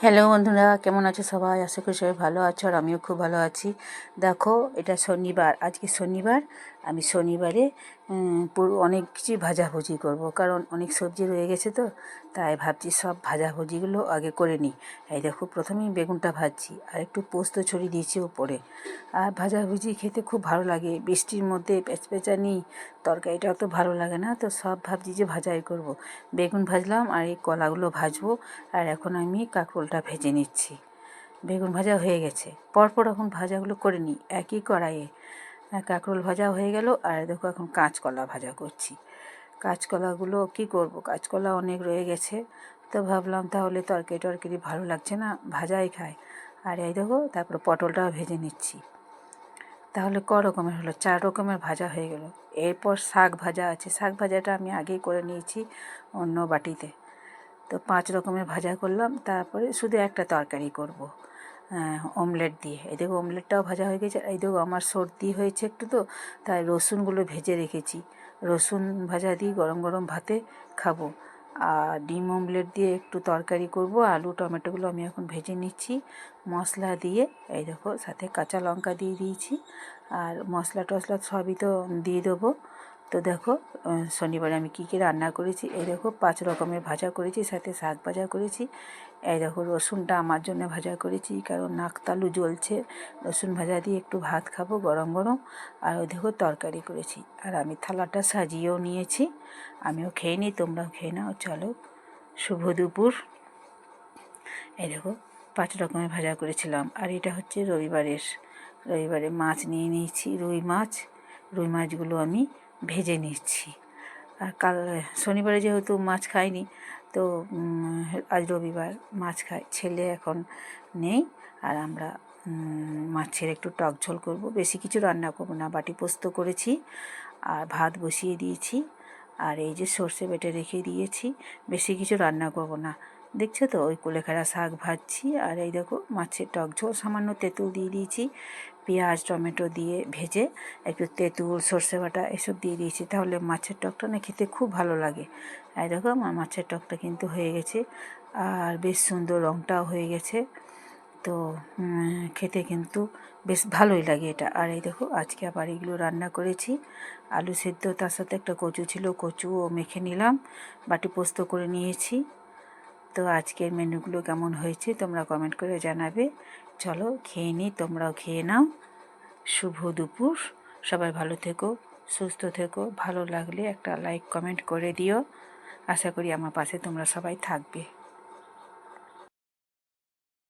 Hello বন্ধুরা, কেমন আছো সবাই? আশা করি সবাই ভালো আছো আর আমিও খুব ভালো আছি। দেখো, এটা শনিবার, আজকে শনিবার। আমি শনিবারে অনেক কিছু ভাজাভুজি করব। কারণ অনেক সবজি রয়ে গেছে তো, তাই ভাবছি সব ভাজাভুজিগুলো আগে করে নিই। এই দেখো, প্রথমেই বেগুনটা ভাজছি, আর একটু পোস্ত ছড়িয়ে দিয়েছি উপরে আর ভাজাভুজি খেতে খুব ভালো লাগে, বৃষ্টির মধ্যে পেঁচপেচানি তরকারিটা অত ভালো লাগে না, তো সব ভাবছি যে ভাজাই করব। বেগুন ভাজলাম, আর এই কলাগুলো ভাজবো, আর এখন আমি কাঁকরোলটা ভেজে নিচ্ছি। বেগুন ভাজা হয়ে গেছে, পরপর এখন ভাজাগুলো করে নিই, একই কড়াইয়ে। কাঁকরোল ভাজা হয়ে গেল আর দেখো এখন কাঁচকলা ভাজা করছি। কাঁচকলাগুলো কি করব? কাঁচকলা অনেক রয়ে গেছে। তো ভাবলাম তাহলে তরকারি টরকারি ভালো লাগছে না, ভাজাই খাই। আর এই দেখো তারপর পটলটাও ভেজে নিচ্ছি। তাহলে ক রকমের হলো? চার রকমের ভাজা হয়ে গেল। এরপর শাক ভাজা আছে। শাক ভাজাটা আমি আগেই করে নিয়েছি অন্য বাটিতে। তো পাঁচ রকমের ভাজা করলাম। তারপরে শুধু একটা তরকারি করব। অমলেট দিয়ে। এই দেখো অমলেটটাও ভাজা হয়ে গেছে এই দেখো আমার সর্দি হয়েছে একটু তো, তাই রসুনগুলো ভেজে রেখেছি। রসুন ভাজা দিয়ে গরম গরম ভাতে খাব। আর ডিম অমলেট দিয়ে একটু তরকারি করব, আলু, টমেটোগুলো আমি এখন ভেজে নিচ্ছি। মশলা দিয়ে, এই দেখো সাথে কাঁচা লঙ্কা দিয়ে দিয়েছি। আর মশলা টশলা সবই তো দিয়ে দেবো। তো দেখো শনিবারে আমি কী কী রান্না করেছি। এই দেখো, পাঁচ রকমের ভাজা করেছি, সাথে শাক ভাজা করেছি। এই দেখো, রসুনটা আমার জন্য ভাজা করেছি, কারণ নাক তালু জ্বলছে। রসুন ভাজা দিয়ে একটু ভাত খাব, গরম গরম। আর ওই দেখো, তরকারি করেছি। আর আমি থালাটা সাজিয়েও নিয়েছি। আমিও খেয়ে নিই, তোমরাও খেয়ে নাও, চলো। শুভ দুপুর। এই দেখো, পাঁচ রকমের ভাজা করেছিলাম। আর এটা হচ্ছে রবিবারের। রবিবারে মাছ নিয়ে নিয়েছি, রুই মাছ। রুই মাছগুলো আমি ভেজে নিচ্ছি। আর কাল, শনিবারে যেহেতু মাছ খাইনি, তো আজ রবিবার মাছ খাই, ছেলে এখন নেই, আর আমরা মাছের একটু টক ঝোল করব। বেশি কিছু রান্না করব না, বাটি পোস্ত করেছি, আর ভাত বসিয়ে দিয়েছি, আর এই যে সর্ষে বেটে রেখে দিয়েছি, বেশি কিছু রান্না করব না। দেখছ তো, ওই কুলেখাড়া শাক ভাজছি, আর এই দেখো মাছের টক ঝোল, সামান্য তেঁতুল দিয়ে দিয়েছি পেঁয়াজ, টমেটো দিয়ে ভেজে একটু তেঁতুল, সর্ষে বাটা এসব দিয়ে দিয়েছি। তাহলে মাছের টকটা না খেতে খুব ভালো লাগে। এই দেখো আমার মাছের টকটা কিন্তু হয়ে গেছে। আর বেশ সুন্দর রঙটাও হয়ে গেছে। তো খেতে কিন্তু বেশ ভালোই লাগে এটা। আর এই দেখো আজকে আবার এগুলো রান্না করেছি। আলু সেদ্ধ, তার সাথে একটা কচু ছিল, কচুও মেখে নিলাম। বাটি পোস্ত করে নিয়েছি। তো আজকের মেনুগুলো কেমন হয়েছে তোমরা কমেন্ট করে জানাবে। চলো খেয়ে নিই তোমরাও খেয়ে নাও। শুভ দুপুর। সবাই ভালো থেকো, সুস্থ থেকো। ভালো লাগলে একটা লাইক কমেন্ট করে দিও। আশা করি আমার পাশে তোমরা সবাই থাকবে।